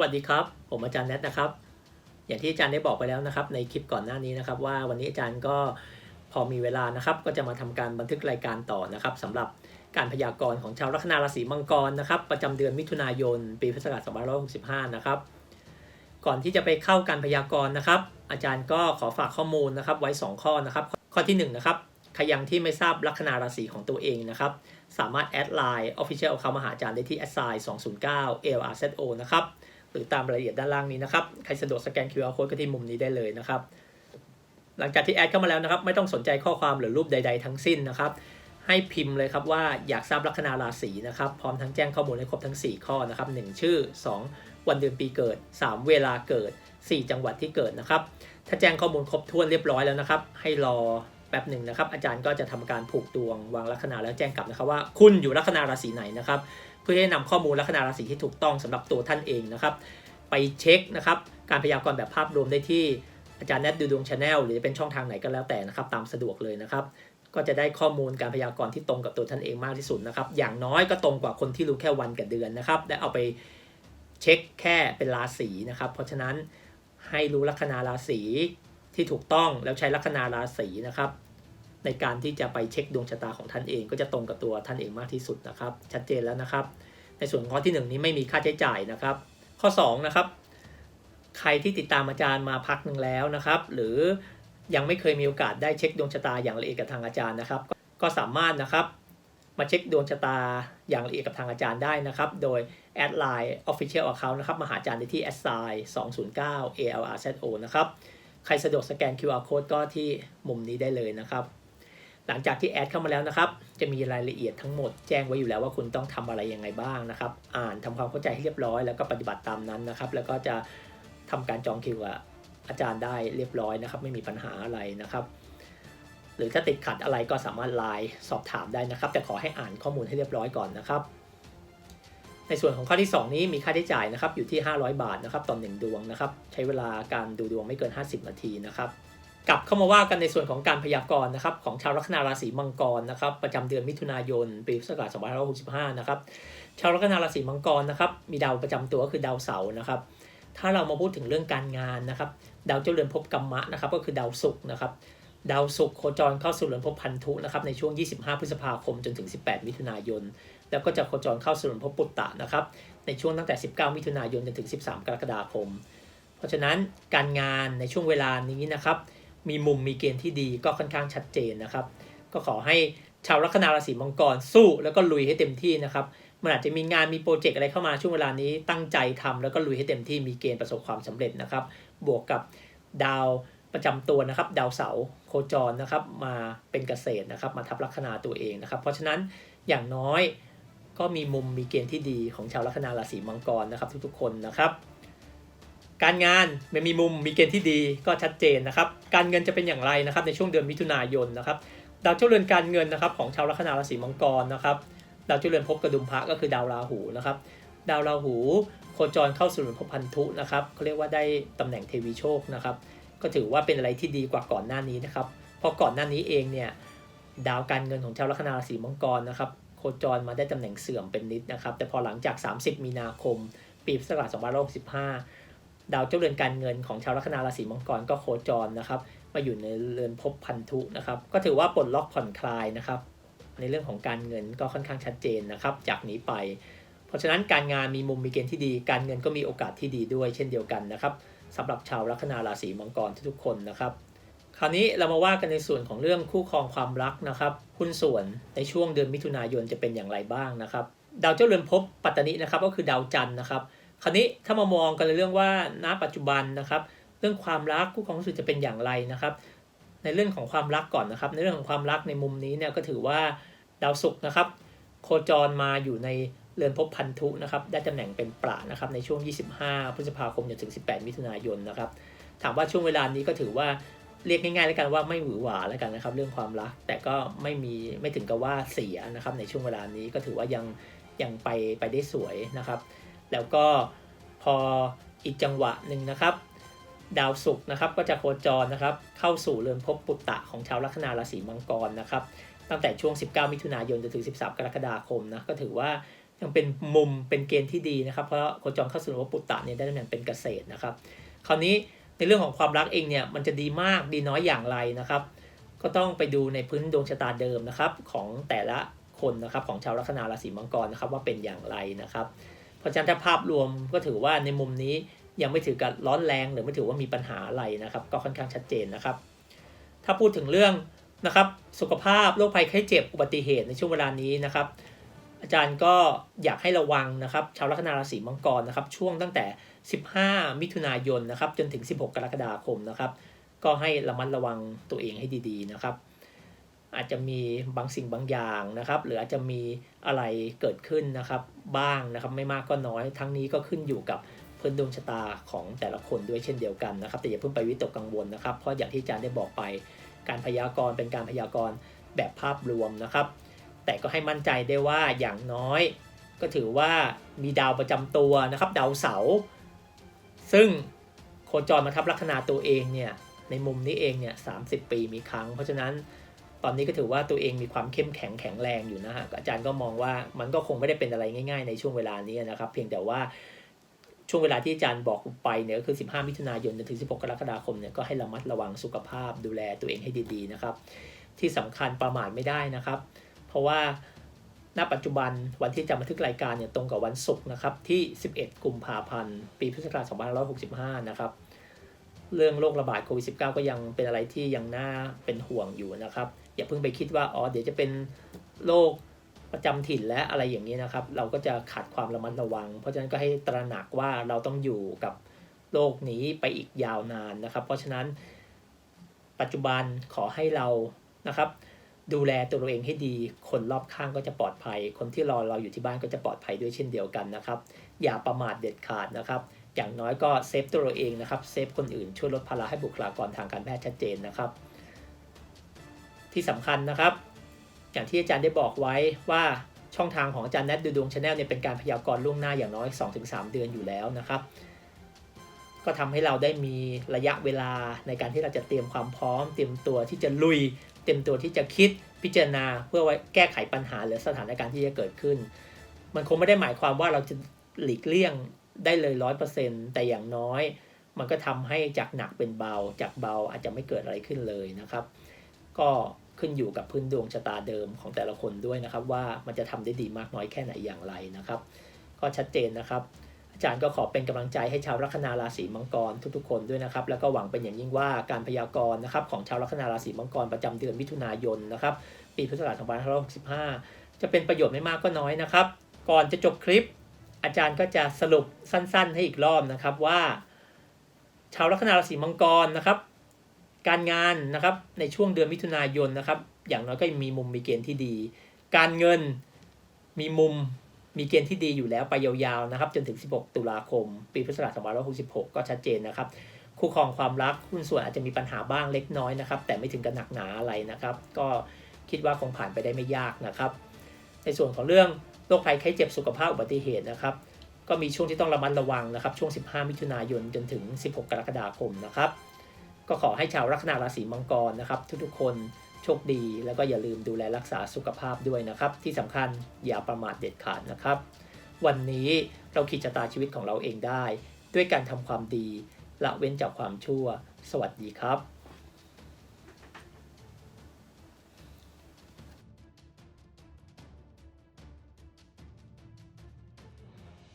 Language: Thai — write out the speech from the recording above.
วัสดีครับ ผมอาจารย์แนทนะครับ อย่างที่อาจารย์ได้บอกไปแล้วนะครับ ในคลิปก่อนหน้านี้นะครับ ว่าวันนี้อาจารย์ก็พอมีเวลานะครับ ก็จะมาทำการบันทึกรายการต่อนะครับสำหรับการพยากรณ์ของชาวลัคนาราศีมังกรนะครับ ประจำเดือนมิถุนายน ปีพุทธศักราช2565 นะครับ ก่อนที่จะไปเข้าการพยากรณ์นะครับ อาจารย์ก็ขอฝากข้อมูลนะครับไว้ 2 ข้อนะครับ ข้อที่1นะครับใครยังที่ไม่ทราบลัคนาราศีของตัวเองนะครับ สามารถแอดไลน์ Official เขามาหาอาจารย์ได้ที่ a s i 209 LRZO นะครับ รือตามรายละเอียดด้านล่างนี้นะครับ ใครสะดวกสแกน QR code ก็ที่มุมนี้ได้เลยนะครับ หลังจากที่แอดเข้ามาแล้วนะครับ ไม่ต้องสนใจข้อความหรือรูปใด ๆ ทั้งสิ้นนะครับ ให้พิมพ์เลยครับว่าอยากทราบลัคนาราศีนะครับ พร้อมทั้งแจ้งข้อมูลให้ครบทั้ง 4 ข้อนะครับ 1 ชื่อ 2 วันเดือนปีเกิด 3 เวลาเกิด 4 จังหวัดที่เกิดนะครับ ถ้าแจ้งข้อมูลครบถ้วนเรียบร้อยแล้วนะครับ ให้รอแป๊บหนึ่งนะครับ อาจารย์ก็จะทำการผูกดวงวางลัคนาแล้วแจ้งกลับนะครับว่า คุณอยู่ลัคนาราศีไหนนะครับ พื่อให้นำข้อมูลลัคนาราศีที่ถูกต้องสำหรับตัวท่านเองนะครับ ไปเช็คนะครับการพยากรณ์แบบภาพรวมได้ที่อาจารย์แนทดูดวงชาแนลหรือจะเป็นช่องทางไหนก็แล้วแต่นะครับ ตามสะดวกเลยนะครับ ก็จะได้ข้อมูลการพยากรณ์ที่ตรงกับตัวท่านเองมากที่สุดนะครับ อย่างน้อยก็ตรงกว่าคนที่รู้แค่วันกับเดือนนะครับได้เอาไปเช็คแค่เป็นราศีนะครับ เพราะฉะนั้นให้รู้ลัคนาราศีที่ถูกต้องแล้วใช้ลัคนาราศีนะครับ ในการที่จะไปเช็คดวงชะตาของท่านเอง ก็จะตรงกับตัวท่านเองมากที่สุดนะครับ ชัดเจนแล้วนะครับ ในส่วนข้อที่ 1 นี้ไม่มีค่าใช้จ่ายนะครับ ข้อ2นะครับใครที่ติดตามอาจารย์มาพักหนึ่งแล้วนะครับ หรือยังไม่เคยมีโอกาสได้เช็คดวงชะตาอย่างละเอียดกับทางอาจารย์นะครับ ก็สามารถนะครับมาเช็คดวงชะตาอย่างละเอียดกับทางอาจารย์ได้นะครับ โดยแอดไลน์ Official Account นะครับมาหาอาจารย์ได้ที่ a s s i 209 ALRZO นะครับ ใครสะดวกสแกน QR code ก็ที่มุมนี้ได้เลยนะครับ หลังจากที่แอดเข้ามาแล้วนะครับ จะมีรายละเอียดทั้งหมดแจ้งไว้อยู่แล้วว่าคุณต้องทำอะไรยังไงบ้างนะครับ อ่านทำความเข้าใจให้เรียบร้อยแล้วก็ปฏิบัติตามนั้นนะครับ แล้วก็จะทำการจองคิวกับอาจารย์ได้เรียบร้อยนะครับ ไม่มีปัญหาอะไรนะครับ หรือถ้าติดขัดอะไรก็สามารถไลน์สอบถามได้นะครับ แต่ขอให้อ่านข้อมูลให้เรียบร้อยก่อนนะครับ ในส่วนของข้อที่ 2 นี้มีค่าใช้จ่ายนะครับอยู่ที่ 500 บาทนะครับต่อหนึ่งดวงนะครับ ใช้เวลาการดูดวงไม่เกิน 50 นาทีนะครับ กลับเข้ามาว่ากันในส่วนของการพยากรณ์นะครับของชาวลัคนาราศีมังกรนะครับประจำเดือนมิถุนายนปีพุทธศักราช2565นะครับชาวลัคนาราศีมังกรนะครับมีดาวประจำตัวก็คือดาวเสาร์นะครับ ถ้าเรามาพูดถึงเรื่องการงานนะครับ ดาวเจ้าเรือนภพกัมมะนะครับก็คือดาวศุกร์นะครับดาวศุกร์โคจรเข้าสู่เรือนภพพันธุนะครับในช่วง 25 พฤษภาคมจนถึง 18 มิถุนายน แล้วก็จะโคจรเข้าสู่เรือนภพปุตตะนะครับในช่วงตั้งแต่ 19 มิถุนายนจนถึง 13 กรกฎาคม เพราะฉะนั้นการงานในช่วงเวลานี้นะครับ มีมุมมีเกณฑ์ที่ดีก็ค่อนข้างชัดเจนนะครับ ก็ขอให้ชาวลัคนาราศีมังกรสู้แล้วก็ลุยให้เต็มที่นะครับมันอาจจะมีงานมีโปรเจกต์อะไรเข้ามาช่วงเวลานี้ตั้งใจทำแล้วก็ลุยให้เต็มที่มีเกณฑ์ประสบความสำเร็จนะครับ บวกกับดาวประจำตัวนะครับ ดาวเสาร์โคจรนะครับ มาเป็นเกษตรนะครับ มาทับลัคนาตัวเองนะครับ เพราะฉะนั้นอย่างน้อยก็มีมุมมีเกณฑ์ที่ดีของชาวลัคนาราศีมังกรนะครับ ทุกๆคนนะครับ การงานมันมีมุมมีเกณฑ์ที่ดีก็ชัดเจนนะครับ การเงินจะเป็นอย่างไรนะครับ ในช่วงเดือนมิถุนายนนะครับดาวเจ้าเรือนการเงินนะครับ ของชาวลัคนาราศีมังกรนะครับดาวเจ้าเรือนภพกระดุมพระก็คือดาวราหูนะครับ ดาวราหูโคจรเข้าสู่เรือนภพพันธุนะครับเขาเรียกว่าได้ตำแหน่งเทวีโชคนะครับ ก็ถือว่าเป็นอะไรที่ดีกว่าก่อนหน้านี้นะครับ เพราะก่อนหน้านี้เองเนี่ยดาวการเงินของชาวลัคนาราศีมังกรนะครับโคจรมาได้ตำแหน่งเสื่อมเป็นนิดนะครับ แต่พอหลังจาก 30 มีนาคม ปีพุทธศักราช2565 ดาวเจ้าเรือนการเงินของชาวลัคนาราศีมังกรก็โคจรนะครับ มาอยู่ในเรือนภพพันธุนะครับ ก็ถือว่าปลดล็อกผ่อนคลายนะครับ ในเรื่องของการเงินก็ค่อนข้างชัดเจนนะครับ จากนี้ไป เพราะฉะนั้นการงานมีมุมมีเกณฑ์ที่ดี การเงินก็มีโอกาสที่ดีด้วยเช่นเดียวกันนะครับสำหรับชาวลัคนาราศีมังกรทุกๆคนนะครับ คราวนี้เรามาว่ากันในส่วนของเรื่องคู่ครองความรักนะครับหุ้นส่วนในช่วงเดือนมิถุนายนจะเป็นอย่างไรบ้างนะครับ ดาวเจ้าเรือนภพปัตตานินะครับ ก็คือดาวจันทร์นะครับ คราวนี้ถ้ามามองกันในเรื่องว่าณปัจจุบันนะครับ เรื่องความรักคู่ครองรู้สึกจะเป็นอย่างไรนะครับ ในเรื่องของความรักก่อนนะครับ ในเรื่องของความรักในมุมนี้เนี่ยก็ถือว่าดาวศุกร์นะครับ โคจรมาอยู่ในเรือนภพพันธุนะครับ ได้ตำแหน่งเป็นประนะครับในช่วง 25 พฤษภาคมจนถึง 18 มิถุนายนนะครับ ถามว่าช่วงเวลานี้ก็ถือว่าเรียกง่ายๆแล้วกันว่าไม่หวือหวาแล้วกันนะครับ เรื่องความรัก แต่ก็ไม่มีไม่ถึงกับว่าเสียนะครับ ในช่วงเวลานี้ก็ถือว่ายังยังไปไปได้สวยนะครับ แล้วก็พออีกจังหวะหนึ่งนะครับ ดาวศุกร์นะครับก็จะโคจรนะครับ เข้าสู่เรือนภพปุตตะของชาวลัคนาราศีมังกรนะครับ ตั้งแต่ช่วง 19 มิถุนายนจนถึง 13 กรกฎาคมนะก็ถือว่ายังเป็นมุมเป็นเกณฑ์ที่ดีนะครับ เพราะโคจรเข้าสู่ว่าปุตตะเนี่ยได้ตำแหน่งเป็นเกษตรนะครับ คราวนี้ในเรื่องของความรักเองเนี่ยมันจะดีมากดีน้อยอย่างไรนะครับ ก็ต้องไปดูในพื้นดวงชะตาเดิมนะครับ ของแต่ละคนนะครับของชาวลัคนาราศีมังกรนะครับว่าเป็นอย่างไรนะครับ เพราะฉะนั้นถ้าภาพรวมก็ถือว่าในมุมนี้ยังไม่ถือกับร้อนแรงหรือไม่ถือว่ามีปัญหาอะไรนะครับ ก็ค่อนข้างชัดเจนนะครับ ถ้าพูดถึงเรื่องนะครับสุขภาพโรคภัยไข้เจ็บอุบัติเหตุในช่วงเวลานี้นะครับ อาจารย์ก็อยากให้ระวังนะครับ ชาวลัคนาราศีมังกรนะครับ ช่วงตั้งแต่ 15 มิถุนายนนะครับ จนถึง 16 กรกฎาคมนะครับ ก็ให้ระมัดระวังตัวเองให้ดีๆนะครับ อาจจะมีบางสิ่งบางอย่างนะครับ หรืออาจจะมีอะไรเกิดขึ้นนะครับ บ้างนะครับไม่มากก็น้อย ทั้งนี้ก็ขึ้นอยู่กับพื้นดวงชะตาของแต่ละคนด้วยเช่นเดียวกันนะครับ แต่อย่าเพิ่งไปวิตกกังวลนะครับ เพราะอย่างที่อาจารย์ได้บอกไป การพยากรณ์เป็นการพยากรณ์แบบภาพรวมนะครับ แต่ก็ให้มั่นใจได้ว่าอย่างน้อย ก็ถือว่ามีดาวประจำตัวนะครับ ดาวเสาร์ซึ่งโคจรมาทับลัคนาตัวเองเนี่ยในมุมนี้เองเนี่ยสาปีมีครั้ง เพราะฉะนั้น ตอนนี้ก็ถือว่าตัวเองมีความเข้มแข็งแข็งแรงอยู่นะฮะอาจารย์ก็มองว่ามันก็คงไม่ได้เป็นอะไรง่าย ๆ ในช่วงเวลานี้นะครับ เพียงแต่ว่าช่วงเวลาที่อาจารย์บอกไปเนี่ยก็คือ 15 มิถุนายนจนถึง 16 กรกฎาคมเนี่ยก็ให้ระมัดระวังสุขภาพดูแลตัวเองให้ดีๆนะครับ ที่สำคัญประมาทไม่ได้นะครับ เพราะว่าณปัจจุบันวันที่จะบันทึกรายการเนี่ยตรงกับวันศุกร์นะครับที่ 11 กุมภาพันธ์ ปีพุทธศักราช2565 นะครับ เรื่องโรคระบาดโควิด -19 ก็ยังเป็นอะไรที่ยังน่าเป็นห่วงอยู่นะครับ อย่าเพิ่งไปคิดว่าอ๋อเดี๋ยวจะเป็นโรคประจำถิ่นและอะไรอย่างนี้นะครับ เราก็จะขาดความระมัดระวัง เพราะฉะนั้นก็ให้ตระหนักว่าเราต้องอยู่กับโรคนี้ไปอีกยาวนานนะครับ เพราะฉะนั้นปัจจุบันขอให้เรานะครับ ดูแลตัวเราเองให้ดี คนรอบข้างก็จะปลอดภัย คนที่รอเราอยู่ที่บ้านก็จะปลอดภัยด้วยเช่นเดียวกันนะครับ อย่าประมาทเด็ดขาดนะครับ อย่างน้อยก็เซฟตัวเราเองนะครับเซฟคนอื่นช่วยลดภาระให้บุคลากรทางการแพทย์ชัดเจนนะครับ ที่สำคัญนะครับ อย่างที่อาจารย์ได้บอกไว้ว่าช่องทางของอาจารย์แนทดูดวงชาแนลเนี่ยเป็นการพยากรณ์ล่วงหน้าอย่างน้อย 2-3 เดือนอยู่แล้วนะครับ ก็ทำให้เราได้มีระยะเวลาในการที่เราจะเตรียมความพร้อม เตรียมตัวที่จะลุย เตรียมตัวที่จะคิดพิจารณาเพื่อไว้แก้ไขปัญหาหรือสถานการณ์ที่จะเกิดขึ้น มันคงไม่ได้หมายความว่าเราจะหลีกเลี่ยงได้เลยร้อยเปอร์เซ็นแต่อย่างน้อย มันก็ทำให้จากหนักเป็นเบา จากเบาอาจจะไม่เกิดอะไรขึ้นเลยนะครับ ก็ ขึ้นอยู่กับพื้นดวงชะตาเดิมของแต่ละคนด้วยนะครับ ว่ามันจะทำได้ดีมากน้อยแค่ไหนอย่างไรนะครับ ก็ชัดเจนนะครับ อาจารย์ก็ขอเป็นกำลังใจให้ชาวลัคนาราศีมังกรทุกๆคนด้วยนะครับ แล้วก็หวังเป็นอย่างยิ่งว่าการพยากรณ์นะครับของชาวลัคนาราศีมังกรประจำเดือนมิถุนายนนะครับ ปีพุทธศักราช2565 จะเป็นประโยชน์ไม่มากก็น้อยนะครับ ก่อนจะจบคลิป อาจารย์ก็จะสรุปสั้น ๆ ให้อีกรอบนะครับว่า ชาวลัคนาราศีมังกรนะครับ การงานนะครับในช่วงเดือนมิถุนายนนะครับ อย่างน้อยก็มีมุมมีเกณฑ์ที่ดี การเงินมีมุมมีเกณฑ์ที่ดีอยู่แล้วไปยาวๆนะครับ จนถึง 16 ตุลาคม ปีพุทธศักราช2566 ก็ชัดเจนนะครับ คู่ครองความรักหุ้นส่วนอาจจะมีปัญหาบ้างเล็กน้อยนะครับ แต่ไม่ถึงกับหนักหนาอะไรนะครับ ก็คิดว่าคงผ่านไปได้ไม่ยากนะครับ ในส่วนของเรื่องโรคภัยไข้เจ็บสุขภาพอุบัติเหตุนะครับ ก็มีช่วงที่ต้องระมัดระวังนะครับ ช่วง 15 มิถุนายนจนถึง 16 กรกฎาคมนะครับ ก็ขอให้ชาวลัคนาราศีมังกรนะครับ ทุกๆคนโชคดีแล้วก็อย่าลืมดูแลรักษาสุขภาพด้วยนะครับ ที่สำคัญอย่าประมาทเด็ดขาดนะครับ วันนี้เราขีดชะตาชีวิตของเราเองได้ ด้วยการทำความดีละเว้นจากความชั่ว สวัสดีครับ